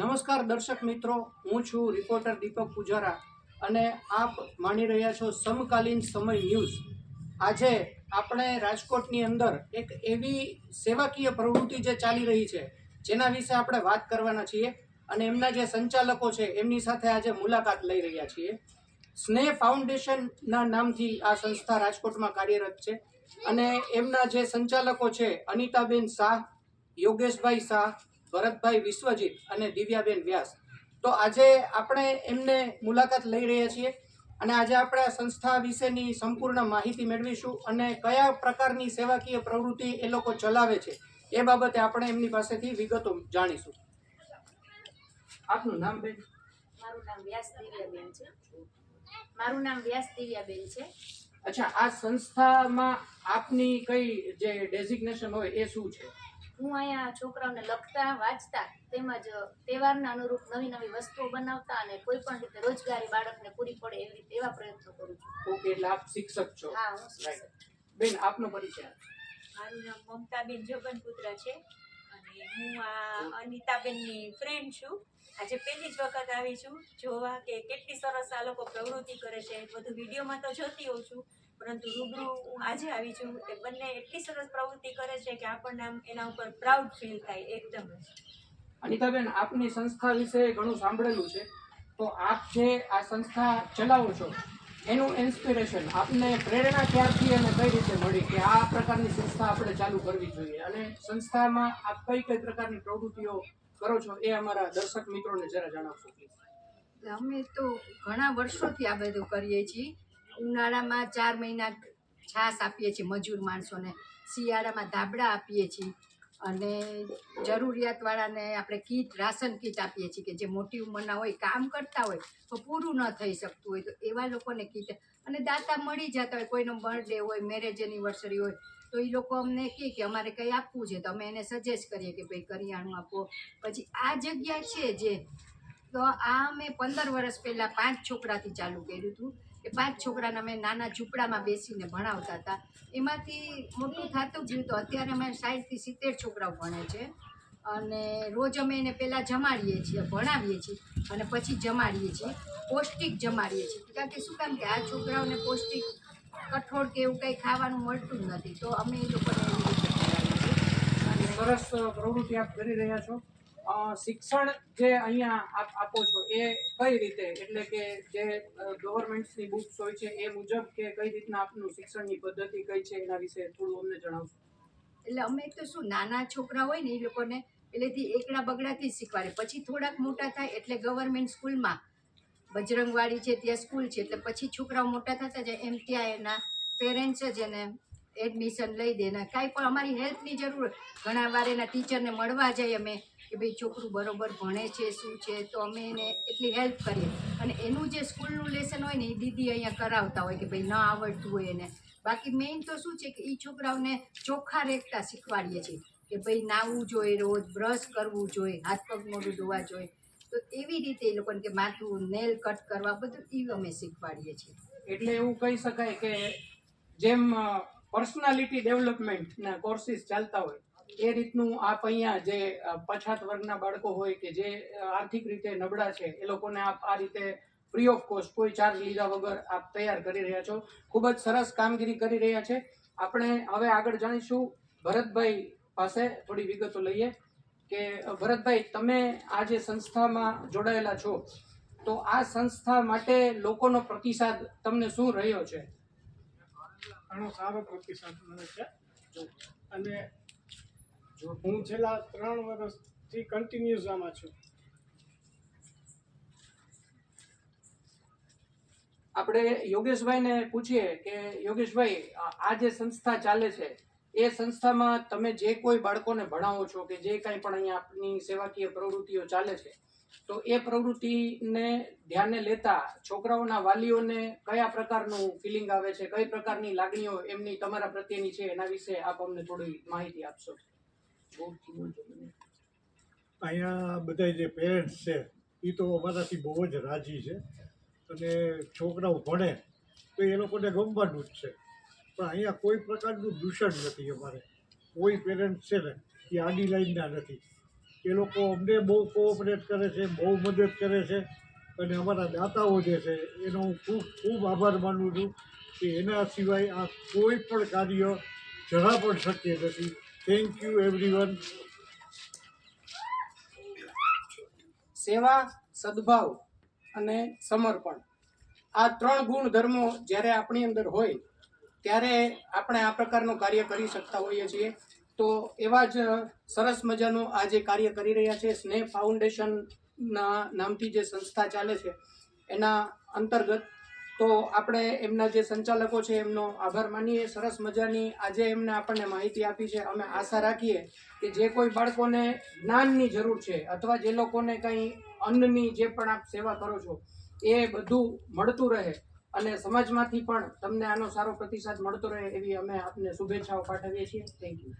નમસ્કાર દર્શક મિત્રો, હું છું રિપોર્ટર દીપક પૂજારા અને આપ માણી રહ્યા છો સમકાલીન સમય ન્યૂઝ. આજે આપણે રાજકોટની અંદર એક એવી સેવાકીય પ્રવૃત્તિ જે ચાલી રહી છે, જેના વિશે આપણે વાત કરવાના છીએ અને એમના જે સંચાલકો છે, એમની સાથે આજે મુલાકાત લઈ રહ્યા છીએ. સ્નેહ ફાઉન્ડેશનના નામથી આ સંસ્થા રાજકોટમાં કાર્યરત છે અને એમના જે સંચાલકો છે, અનિતાબેન શાહ, યોગેશભાઈ શાહ ભરતભાઈ વિશ્વજીત અને દિવ્યાબેન વ્યાસ. તો આજે આપણે એમને મુલાકાત લઈ રહ્યા છીએ અને આજે આપણે આ સંસ્થા વિશેની સંપૂર્ણ માહિતી મેળવીશું અને કયા પ્રકારની સેવાકીય પ્રવૃત્તિ એ લોકો ચલાવે છે એ બાબતે આપણે એમની પાસેથી વિગતો જાણીશું. આપનું નામ બેન? મારું નામ વ્યાસ દિવ્યાબેન છે. મારું નામ વ્યાસ દિવ્યાબેન છે. અચ્છા આ સંસ્થામાં આપની કઈ જે ડેઝિગ્નેશન હોય એ શું છે? હું અહીંયા છોકરાઓને લખતા વાંચતા તેમજ તહેવારના અનુરૂપ નવી નવી વસ્તુઓ બનાવતા અને કોઈ પણ રીતે રોજગારી બાળકને પૂરી પડે એવી રીતે એવા પ્રયત્નો કરું છું. ઓકે એટલે આપ શિક્ષક છો. હા હું શિક્ષક. બેન આપનો પરિચય મારું નામ મમતાબેન જોગનપુત્ર છે અને હું આ અનિતાબેનની ફ્રેન્ડ છું. આજે પહેલી જ વખત આવી છું જોવા કે કેટલી સરસ આ લોકો પ્રવૃત્તિ કરે છે. બધું વિડીયોમાં તો જોતી હોઉં છું. પરંતુ રૂબરૂ હું આજે આવી છું. એ બંને એટલી સરસ પ્રવૃત્તિ કરે છે કે આપણને આમ એના ઉપર પ્રાઉડ ફીલ થાય એકદમ અનિતાબેન આપની સંસ્થા વિશે ઘણું સાંભળેલું છે. તો આપ જે આ સંસ્થા ચલાવો છો એનું ઇન્સ્પિરેશન આપને પ્રેરણા ક્યારથી અને કઈ રીતે મળી કે આ પ્રકારની સંસ્થા આપણે ચાલુ કરવી જોઈએ? અને સંસ્થામાં આપ કઈ કઈ પ્રકારની પ્રવૃત્તિઓ કરો છો એ અમારા દર્શક મિત્રોને જરા જણાવશો please. અમે તો ઘણા વર્ષોથી આ બધું કરીએ છીએ. ઉનાળામાં ચાર મહિના છાશ આપીએ છીએ મજૂર માણસોને. શિયાળામાં ધાબળા આપીએ છીએ. અને જરૂરિયાતવાળાને આપણે કીટ, રાશન કીટ આપીએ છીએ કે જે મોટી ઉંમરના હોય, કામ કરતા હોય, તો પૂરું ન થઈ શકતું હોય તો એવા લોકોને કીટ અને દાતા મળી જતા હોય, કોઈનો બર્થડે હોય, મેરેજ એનિવર્સરી હોય, તો એ લોકો અમને કહે કે અમારે કંઈ આપવું છે, તો અમે એને સજેસ્ટ કરીએ કે ભાઈ કરિયાણું આપો. પછી આ જગ્યા છે જે, તો આ અમે પંદર વર્ષ પહેલાં પાંચ છોકરાથી ચાલુ કર્યું હતું. એ પાંચ છોકરાને અમે નાના ઝૂંપડામાં બેસીને ભણાવતા હતા. એમાંથી મોટું થતું ગયું તો અત્યારે અમે સાઠથી સિત્તેર છોકરાઓ ભણે છે. અને રોજ અમે એને પહેલાં જમાડીએ છીએ, ભણાવીએ છીએ અને પછી જમાડીએ છીએ, પૌષ્ટિક જમાડીએ છીએ. કારણ કે શું કામ કે આ છોકરાઓને પૌષ્ટિક કઠોળ કે એવું કંઈ ખાવાનું મળતું નથી. તો અમે એ લોકોને સરસ પ્રવૃત્તિ આપ કરી રહ્યા છો. શિક્ષણ જે અહીંયા આપ છો એ કઈ રીતે? એટલે કે જે ગવર્મેન્ટની બુક્સ હોય છે એ મુજબ કે કઈ રીતના આપનું શિક્ષણની પદ્ધતિ કઈ છે એના વિશે થોડું અમને જણાવશો. એટલે અમે તો શું નાના છોકરા હોય ને એ લોકોને પહેલેથી એકડા બગડાથી શીખવાડે. પછી થોડાક મોટા થાય એટલે ગવર્મેન્ટ સ્કૂલમાં બજરંગવાડી છે ત્યાં સ્કૂલ છે, એટલે પછી છોકરાઓ મોટા થતા જાય એમ ત્યાં એના પેરેન્ટ્સ જ એને એડમિશન લઈ દે. ને, કાંઈ પણ અમારી હેલ્પની જરૂર ઘણા વાર એના ટીચરને મળવા જઈએ અમે કે ભાઈ છોકરું બરોબર ભણે છે, શું છે? તો અમે એને એટલી હેલ્પ કરીએ. અને એનું જે સ્કૂલનું લેસન હોય ને, એ દીદી અહીંયા કરાવતા હોય કે ભાઈ ન આવડતું હોય એને. બાકી મેઇન તો શું છે કે એ છોકરાઓને ચોખ્ખા રેખતા શીખવાડીએ છીએ કે ભાઈ નાહવું જોઈએ, રોજ બ્રશ કરવું જોઈએ, હાથ પગ મોઢું ધોવા જોઈએ. તો એવી રીતે એ લોકોને કે માથું, નેલ કટ કરવા બધું એ અમે શીખવાડીએ છીએ. એટલે એવું કહી શકાય કે જેમ પર્સનાલિટી ડેવલપમેન્ટના કોર્સિસ ચાલતા હોય, એ રીતનું આપ અહીંયા જે પછાત વર્ગના બાળકો હોય કે જે આર્થિક રીતે નબળા છે, એ લોકોને આપ આ રીતે ફ્રી ઓફ કોસ્ટ કોઈ ચાર્જ લીધા વગર આપ તૈયાર કરી રહ્યા છો. ખૂબ જ સરસ કામગીરી કરી રહ્યા છે. આપણે હવે આગળ જાણીશું ભરતભાઈ પાસે થોડી વિગતો લઈએ કે ભરતભાઈ, તમે આ જે સંસ્થામાં જોડાયેલા છો, તો આ સંસ્થા માટે લોકોનો પ્રતિસાદ તમને શું રહ્યો છે? ઘણો સારો પ્રતિસાદ મળે છે. અને જો હું છેલ્લા ત્રણ વર્ષથી કન્ટિન્યુઅસ આમાં છું. આપણે યોગેશભાઈને પૂછીએ કે યોગેશભાઈ, આ આ જે સંસ્થા ચાલે છે એ સંસ્થામાં તમે જે કોઈ બાળકોને ભણાવો છો કે જે કાંઈ પણ અહીંયા આપની સેવાકીય પ્રવૃત્તિઓ ચાલે છે, તો એ પ્રવૃત્તિને ધ્યાને લેતા છોકરાઓના વાલીઓને કયા પ્રકારનું ફિલિંગ આવે છે, કઈ પ્રકારની લાગણીઓ એમની તમારા પ્રત્યેની છે, એના વિશે આપ અમને થોડી માહિતી આપશો? અહીંયા બધા જે પેરેન્ટ્સ છે એ તો અમારાથી બહુ જ રાજી છે. અને છોકરાઓ ભણે, તો એ લોકોને ગમવાનું જ છે. પણ અહીંયા કોઈ પ્રકારનું દૂષણ નથી અમારે. કોઈ પેરેન્ટ્સ છે ને, એ આડી લાઈનના નથી. એ લોકો અમને બહુ કોઓપરેટ કરે છે, બહુ મદદ કરે છે અને અમારા દાતાઓ જે છે, એનો હું ખૂબ ખૂબ આભાર માનું છું કે એના સિવાય આ કોઈ પણ કાર્ય જરા પણ શક્ય નથી. થેન્ક યુ એવરીવન સેવા, સદભાવ અને સમર્પણ. આ ત્રણ ગુણ ધર્મો જ્યારે આપણી અંદર હોય ત્યારે આપણે આ પ્રકારનું કાર્ય કરી શકતા હોઈએ છીએ. તો એવા જ સરસ મજાનું આ જે કાર્ય કરી રહ્યા છે, સ્નેહ ફાઉન્ડેશનના નામથી જે સંસ્થા ચાલે છે, એના અંતર્ગત તો આપણે એમના જે સંચાલકો છે, એમનો આભાર માનીએ. સરસ મજાની આજે એમને આપણને માહિતી આપી છે. અમે આશા રાખીએ કે જે કોઈ બાળકોને જ્ઞાનની જરૂર છે અથવા જે લોકોને કંઈ અન્નની જે પણ આપ સેવા કરો છો, એ બધું મળતું રહે. અને સમાજમાંથી પણ તમને આનો સારો પ્રતિસાદ મળતો રહે એવી અમે આપને શુભેચ્છાઓ પાઠવીએ છીએ. Thank you